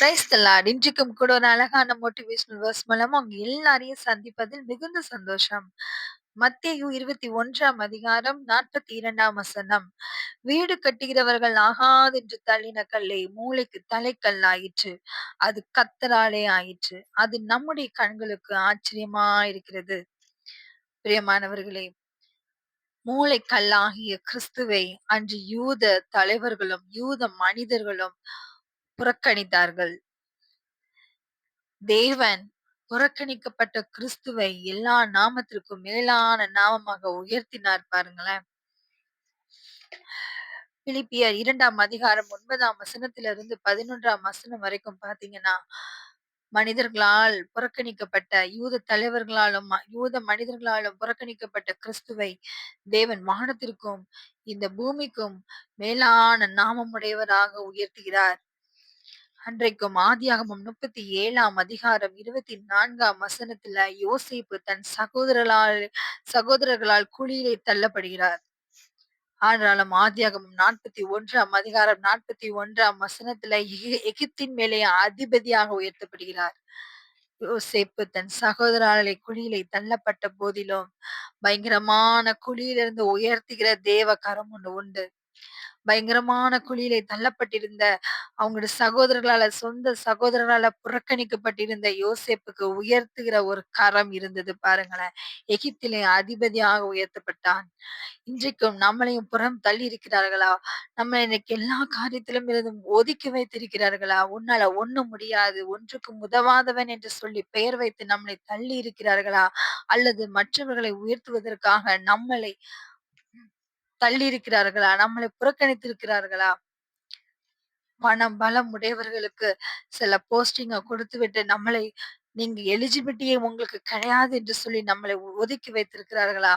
Praise the இன்றைக்கும் கூட ஒரு அழகான மோட்டிவேஷனல் வேர்ஸ் மூலமா உங்க எல்லாரையும் சந்திப்பதில் மிகுந்த சந்தோஷம். மத்தேயு 21ஆம் அதிகாரம் 42ஆம் வசனம். வீடு கட்டுகிறவர்கள் ஆகாதென்று தள்ளின கல்லே மூளைக்கு தலைக்கல்லாயிற்று. அது கத்தராலே ஆயிற்று. அது நம்முடைய கண்களுக்கு ஆச்சரியமா இருக்கிறது. பிரியமானவர்களே மூளைக்கல்லாகிய கிறிஸ்துவை அன்று யூத தலைவர்களும் யூத மனிதர்களும் புறக்கணித்தார்கள். தேவன் புறக்கணிக்கப்பட்ட கிறிஸ்துவை எல்லா நாமத்திற்கும் மேலான நாமமாக உயர்த்தினார் பாருங்களேன். பிலிப்பியர் இரண்டாம் அதிகாரம் ஒன்பதாம் வசனத்திலிருந்து பதினொன்றாம் வசனம் வரைக்கும் பாத்தீங்கன்னா மனிதர்களால் புறக்கணிக்கப்பட்ட யூத தலைவர்களாலும் யூத மனிதர்களாலும் புறக்கணிக்கப்பட்ட கிறிஸ்துவை தேவன் வானத்திற்கும் இந்த பூமிக்கும் மேலான நாமமுடையவராக உயர்த்துகிறார். அன்றைக்கும் ஆதியாகமம் முப்பத்தி ஏழாம் அதிகாரம் இருபத்தி நான்காம் வசனத்துல யோசிப்பு தன் சகோதரர்களால் சகோதரர்களால் குழியிலே தள்ளப்படுகிறார். ஆனாலும் ஆதியாகமம் நாற்பத்தி ஒன்றாம் அதிகாரம் நாற்பத்தி ஒன்றாம் வசனத்துல எகி- எகிப்தின் மேலே அதிபதியாக உயர்த்தப்படுகிறார். யோசேப்பு தன் சகோதராலை குழியிலே தள்ளப்பட்ட போதிலும் பயங்கரமான குழியிலிருந்து உயர்த்துகிற தேவ கரம் ஒன்று உண்டு. பயங்கரமான குழியிலே தள்ளப்பட்டிருந்த அவங்களோட சகோதரர்களால சொந்த சகோதரர்களால புறக்கணிக்கப்பட்டிருந்த யோசேப்புக்கு உயர்த்துகிற ஒரு கரம் இருந்தது பாருங்களேன். எகிப்திலே அதிபதியாக உயர்த்தப்பட்டான். இன்றைக்கும் நம்மளையும் புறம் தள்ளி இருக்கிறார்களா நம்ம இன்னைக்கு எல்லா காரியத்திலும் இருந்து ஒதுக்கி வைத்திருக்கிறார்களா? உன்னால ஒண்ணும் முடியாது ஒன்றுக்கும் உதவாதவன் என்று சொல்லி பெயர் வைத்து நம்மளை தள்ளி இருக்கிறார்களா அல்லது மற்றவர்களை உயர்த்துவதற்காக நம்மளை தள்ளி இருக்கிறார்களா நம்மளை புறக்கணித்திருக்கிறார்களா? பணம் பலம் உடையவர்களுக்கு சில போஸ்டிங்க கொடுத்து விட்டு நம்மளை நீங்க எலிஜிபிலிட்டியே உங்களுக்கு கிடையாது என்று சொல்லி நம்மளை ஒதுக்கி வைத்திருக்கிறார்களா?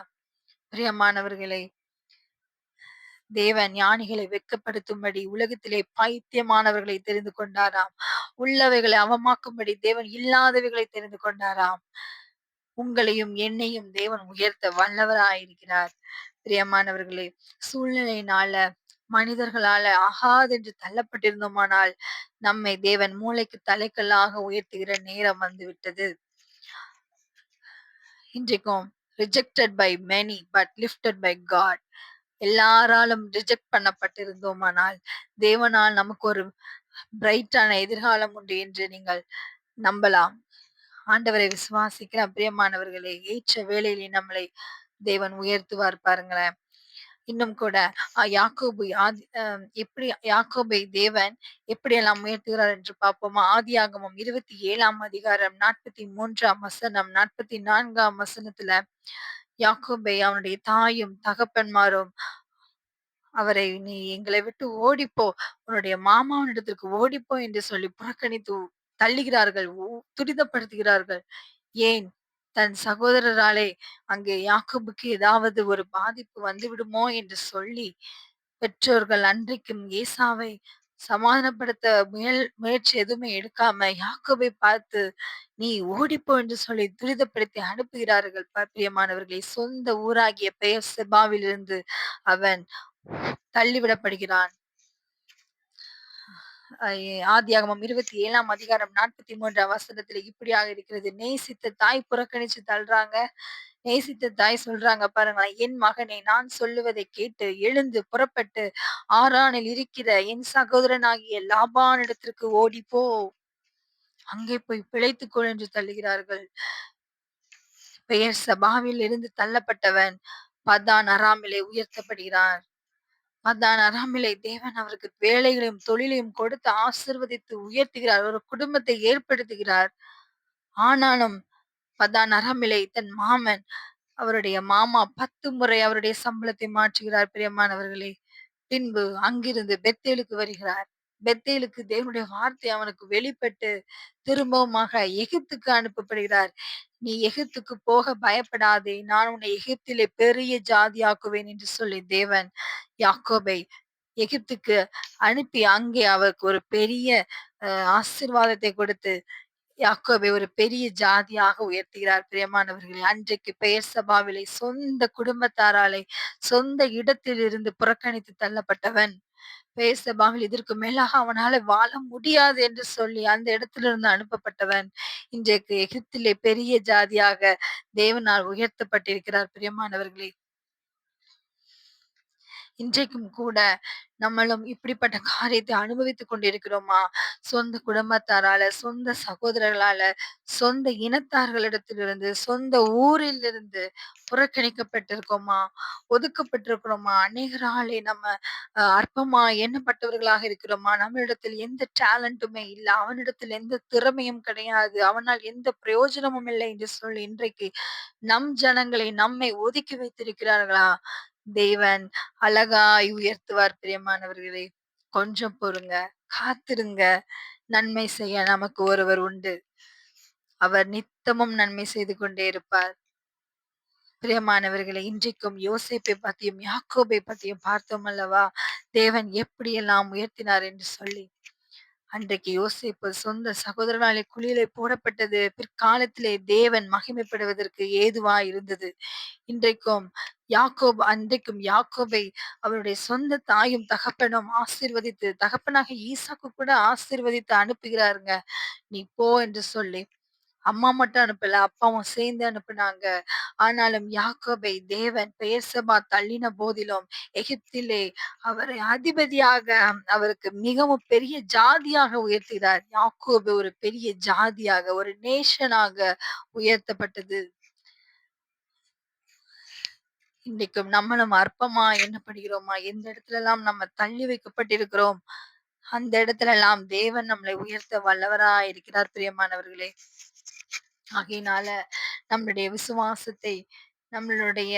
பிரியமானவர்களை தேவன் ஞானிகளை வெட்கப்படுத்தும்படி உலகத்திலே பைத்தியமானவர்களை தெரிந்து கொண்டாராம். உள்ளவைகளை அவமாக்கும்படி தேவன் இல்லாதவைகளை தெரிந்து கொண்டாராம். உங்களையும் என்னையும் தேவன் உயர்த்த வல்லவராயிருக்கிறார். பிரியமானவர்களே சூழ்நிலையினால மனிதர்களால ஆகாதென்று தள்ளப்பட்டிருந்தோமானால் நம்மை தேவன் மூளைக்கு தலைக்கல்லாக உயர்த்துகிற நேரம் வந்துவிட்டது இன்றைக்கும் rejected by many but lifted by God எல்லாராலும் ரிஜெக்ட் பண்ணப்பட்டிருந்தோமானால் தேவனால் நமக்கு ஒரு பிரைட்டான எதிர்காலம் உண்டு என்று நீங்கள் நம்பலாம். ஆண்டவரை விசுவாசிக்கிற பிரியமானவர்களே ஏற்ற வேளையிலே நம்மளை தேவன் உயர்த்துவார் பாருங்களேன். இன்னும் கூட யாக்கோபு ஆதி எப்படி யாக்கோபை தேவன் எப்படியெல்லாம் உயர்த்துகிறார் என்று பார்ப்போமா? ஆதியாகமம் இருபத்தி ஏழாம் அதிகாரம் நாற்பத்தி மூன்றாம் வசனம் நாற்பத்தி நான்காம் வசனத்துல யாக்கோபை அவனுடைய தாயும் தகப்பன்மாரும் அவரை நீ எங்களை விட்டு ஓடிப்போ உன்னுடைய மாமாவனிடத்திற்கு ஓடிப்போ என்று சொல்லி புறக்கணித்து தள்ளுகிறார்கள் துரிதப்படுத்துகிறார்கள். ஏன்? தன் சகோதரராலே அங்கே யாக்கோபுக்கு ஏதாவது ஒரு பாதிப்பு வந்துவிடுமோ என்று சொல்லி பெற்றோர்கள் அன்றைக்கும் ஏசாவை சமாதானப்படுத்த முயல் முயற்சி எதுவுமே எடுக்காம யாக்கோபை பார்த்து நீ ஓடிப்போ என்று சொல்லி துரிதப்படுத்தி அனுப்புகிறார்கள். பிரியமானவர்களை சொந்த ஊராகிய பெயர் செபாவிலிருந்து அவன் தள்ளிவிடப்படுகிறான். ஆதியாகமம் இருபத்தி ஏழாம் அதிகாரம் நாற்பத்தி மூன்றாம் வசனத்துல இப்படியாக இருக்கிறது. நேசித்த தாய் புறக்கணிச்சு தள்ளுறாங்க. நேசித்த தாய் சொல்றாங்க பாருங்களேன். என் மகனே நான் சொல்லுவதை கேட்டு எழுந்து புறப்பட்டு ஆறானில் இருக்கிற என் சகோதரனாகிய லாபானிடத்திற்கு ஓடிப்போ. அங்கே போய் பிழைத்துக்கொள் என்று தள்ளுகிறார்கள். பெயர் சபாவில் இருந்து தள்ளப்பட்டவன் பதான் அராமிலே உயர்த்தப்படுகிறார். அதான் அராமிலை தேவன் அவருக்கு வேலைகளையும் தொழிலையும் கொடுத்து ஆசிர்வதித்து உயர்த்துகிறார். ஒரு குடும்பத்தை ஏற்படுத்துகிறார். ஆனாலும் பதான் அராமிலை தன் மாமன் அவருடைய மாமா பத்து முறை அவருடைய சம்பளத்தை மாற்றுகிறார் பிரியமானவர்களே. பின்பு அங்கிருந்து பெத்தேலுக்கு வருகிறார். பெத்தேலுக்கு தேவனுடைய வார்த்தை அவனுக்கு வெளிப்பட்டு திரும்பவுமாக எகிப்துக்கு அனுப்பப்படுகிறார். நீ எகிப்துக்கு போக பயப்படாதே. நான் உன்னை எகிப்திலே பெரிய ஜாதியாக்குவேன் என்று சொல்லி தேவன் யாக்கோபை எகிப்துக்கு அனுப்பி அங்கே அவருக்கு ஒரு பெரிய அஹ், ஆசீர்வாதத்தை கொடுத்து யாக்கோபை ஒரு பெரிய ஜாதியாக உயர்த்துகிறார். பிரியமானவர்களே அன்றைக்கு பெயர் சபாவிலே சொந்த குடும்பத்தாராலே சொந்த இடத்தில் இருந்து புறக்கணித்து தள்ளப்பட்டவன் பெயர்செபாவில் இதற்கு மேலாக அவனால வாழ முடியாது என்று சொல்லி அந்த இடத்திலிருந்து அனுப்பப்பட்டவன் இன்றைக்கு எகிப்திலே பெரிய ஜாதியாக தேவனால் உயர்த்தப்பட்டிருக்கிறார் பிரியமானவர்களே. இன்றைக்கும் கூட நம்மளும் இப்படிப்பட்ட காரியத்தை அனுபவித்துக் கொண்டிருக்கிறோமா? சொந்த குடும்பத்தாரால சொந்த சகோதரர்களால சொந்த இனத்தார்களிடத்திலிருந்து சொந்த ஊரிலிருந்து புறக்கணிக்கப்பட்டிருக்கோமா? ஒதுக்கப்பட்டிருக்கிறோமா? அநேகராலே நம்ம அஹ், அற்பமா எண்ணப்பட்டவர்களாக இருக்கிறோமா? நம்மளிடத்தில் எந்த டேலண்ட்டுமே இல்லை. அவனிடத்தில் எந்த திறமையும் கிடையாது. அவனால் எந்த பிரயோஜனமும் இல்லை என்று சொல்லி இன்றைக்கு நம் ஜனங்களை நம்மை ஒதுக்கி வைத்திருக்கிறார்களா? தேவன் அழகாய் உயர்த்துவார் பிரியமானவர்களே. கொஞ்சம் பொறுங்க. காத்திருங்க. நன்மை செய்ய நமக்கு ஒருவர் உண்டு. அவர் நித்தமும் நன்மை செய்து கொண்டே இருப்பார். பிரியமானவர்களை இன்றைக்கும் யோசேப்பை பத்தியும் யாக்கோபை பத்தியும் பார்த்தோம் அல்லவா? தேவன் எப்படியெல்லாம் உயர்த்தினார் என்று சொல்லி. அன்றைக்கு யோசேப்பு சொந்த சகோதரனாலே குழியிலே போடப்பட்டது. பிற்காலத்திலே தேவன் மகிமைப்படுவதற்கு ஏதுவா இருந்தது? இன்றைக்கும் யாக்கோப் அன்றைக்கும் யாக்கோபை அவருடைய சொந்த தாயும் தகப்பனும் ஆசீர்வதித்து தகப்பனாக ஈசாக்கு கூட ஆசீர்வதித்து அனுப்புகிறாருங்க. நீ போ என்று சொல்லி அம்மா மட்டும் அனுப்பல அப்பாவும் சேர்ந்து அனுப்புனாங்க. ஆனாலும் யாக்கோபை தேவன் பெயர்சபா தள்ளின போதிலும் எகிப்திலே அவரை அதிபதியாக அவருக்கு மிகவும் பெரிய ஜாதியாக உயர்த்தினார். யாக்கோபு ஒரு பெரிய ஜாதியாக ஒரு நேஷனாக உயர்த்தப்பட்டது. இன்றைக்கும் நம்மளும் அற்பமா எண்ணப்படுகிறோமா? எந்த இடத்துல எல்லாம் நம்ம தள்ளி வைக்கப்பட்டிருக்கிறோம்? அந்த இடத்துல எல்லாம் தேவன் நம்மளை உயர்த்த வல்லவரா இருக்கிறார் பிரியமானவர்களே. ஆகையினால நம்மளுடைய விசுவாசத்தை நம்மளுடைய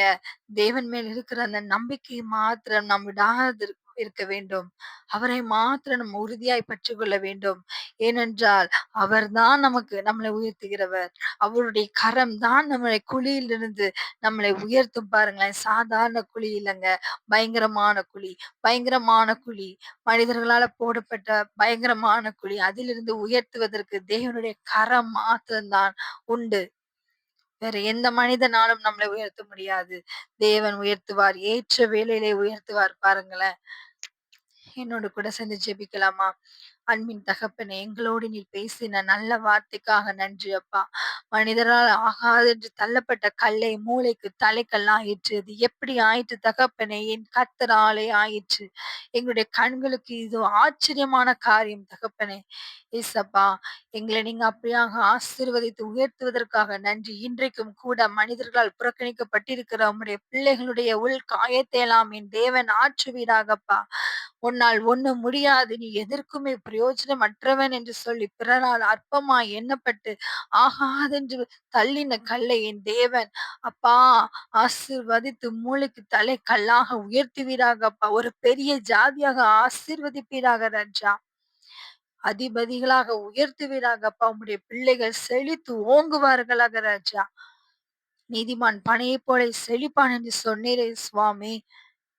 தேவன் மேல் இருக்கிற அந்த நம்பிக்கையை மாத்திரம் நாம் விடாது இருக்க வேண்டும். அவரை மாத்திரம் நம்ம உறுதியாய் பற்றிக் கொள்ள வேண்டும். ஏனென்றால் அவர்தான் நமக்கு நம்மளை உயர்த்துகிறவர். அவருடைய கரம் தான் நம்மளை குழியிலிருந்து நம்மளை உயர்த்தும் பாருங்களேன். சாதாரண குழி இல்லைங்க. பயங்கரமான குழி. பயங்கரமான குழி. மனிதர்களால போடப்பட்ட பயங்கரமான குழி. அதிலிருந்து உயர்த்துவதற்கு தேவனுடைய கரம் மாத்திரம்தான் உண்டு. வேற எந்த மனிதனாலும் நம்மளை உயர்த்த முடியாது. தேவன் உயர்த்துவார் ஏற்ற வேலையிலே உயர்த்துவார் பாருங்களேன். என்னோட கூட சேர்ந்து ஜெபிக்கலாமா? அன்பின் தகப்பனே எங்களோடு நீ பேசின நல்ல வார்த்தைக்காக நன்றி அப்பா. மனிதரால் ஆகாது என்று தள்ளப்பட்ட கல்லை மூளைக்கு தலைக்கல்லா ஆயிற்று அது எப்படி ஆயிற்று தகப்பனே என் கத்தராலே ஆயிற்று. எங்களுடைய கண்களுக்கு இது ஆச்சரியமான காரியம் தகப்பனே. ஏசப்பா எங்களை நீங்க அப்படியாக ஆசீர்வதித்து உயர்த்துவதற்காக நன்றி. இன்றைக்கும் கூட மனிதர்களால் புறக்கணிக்கப்பட்டிருக்கிற உம்முடைய பிள்ளைகளுடைய உள் காயத்தை எல்லாம் என் தேவன் ஆற்றுவீராகப்பா உன்னால் ஒண்ணும் முடியாது. நீ எதற்குமே பிரயோஜனமற்றவன் என்று சொல்லி பிறரால் அற்பமாய் எண்ணப்பட்டு ஆகாதென்று தள்ளின கல்லை என் தேவன். அப்பா ஆசிர்வதித்து மூளைக்கு தலை கல்லாக உயர்த்துவீராகப்பா ஒரு பெரிய ஜாதியாக ஆசிர்வதிப்பீராக ராஜா. அதிபதிகளாக உயர்த்துவீராகப்பா உம்முடைய பிள்ளைகள் செழித்து ஓங்குவார்களாக ராஜா. நீதிமான் பனையை போல செழிப்பான் என்று சொன்னீரே சுவாமி.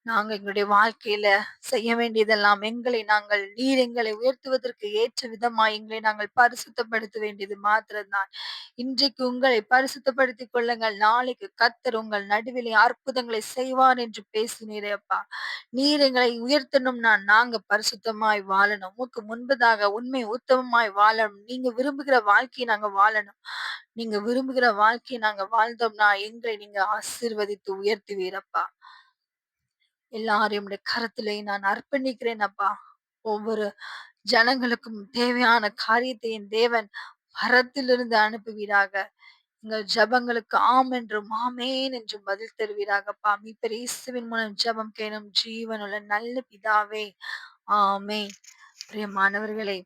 நாங்க எங்களுடைய வாழ்க்கையில செய்ய வேண்டியதெல்லாம் எங்களை நாங்கள் நீர் எங்களை உயர்த்துவதற்கு ஏற்ற விதமாய் எங்களை நாங்கள் பரிசுத்தப்படுத்த வேண்டியது மாத்திரம்தான். இன்றைக்கு உங்களை பரிசுத்தப்படுத்திக் கொள்ளுங்கள். நாளைக்கு கத்தர் உங்கள் நடுவிலே அற்புதங்களை செய்வார் என்று பேசினீரே அப்பா. நீர் எங்களை உயர்த்தணும்னா நாங்க பரிசுத்தமாய் வாழணும். உமக்கு முன்பதாக உண்மை உத்தமமாய் வாழணும். நீங்க விரும்புகிற வாழ்க்கையை நாங்க வாழணும். நீங்க விரும்புகிற வாழ்க்கையை நாங்க வாழ்ந்தோம்னா எங்களை நீங்க ஆசீர்வதித்து உயர்த்துவீரப்பா. எல்லாரையும் உடைய கரத்திலே நான் அர்ப்பணிக்கிறேன் அப்பா. ஒவ்வொரு ஜனங்களுக்கும் தேவையான காரியத்தை என் தேவன் வரத்திலிருந்து அனுப்புவீராக. எங்கள் ஜபங்களுக்கு ஆம் என்றும் ஆமேன் என்றும் பதில் தருவீராகப்பா மீப்பர் இயேசுவின் மூலம் ஜபம் கேணும் ஜீவனுள்ள நல்ல பிதாவே. ஆமே பிரியமானவர்களே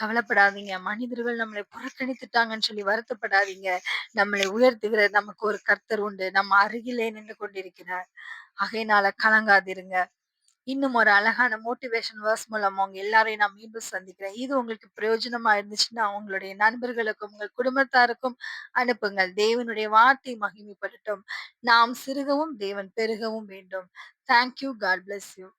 கவலைப்படாதீங்க. மனிதர்கள் நம்மளை புறக்கணித்துட்டாங்கன்னு சொல்லி வருத்தப்படாதீங்க. நம்மளை உயர்த்துகிற நமக்கு ஒரு கர்த்தர் உண்டு. நம்ம அருகிலே நின்று கொண்டிருக்கிறார். ஆகையினால கலங்காதிருங்க. இன்னும் ஒரு அழகான மோட்டிவேஷன் வேர்ஸ் மூலம் அவங்க எல்லாரையும் நான் மீண்டும் சந்திக்கிறேன். இது உங்களுக்கு பிரயோஜனமா இருந்துச்சுன்னா உங்களுடைய நண்பர்களுக்கும் உங்கள் குடும்பத்தாருக்கும் அனுப்புங்கள். தேவனுடைய வார்த்தை மகிமைப்படட்டும். நாம் சிறுகவும் தேவன் பெருகவும் வேண்டும். Thank you God bless you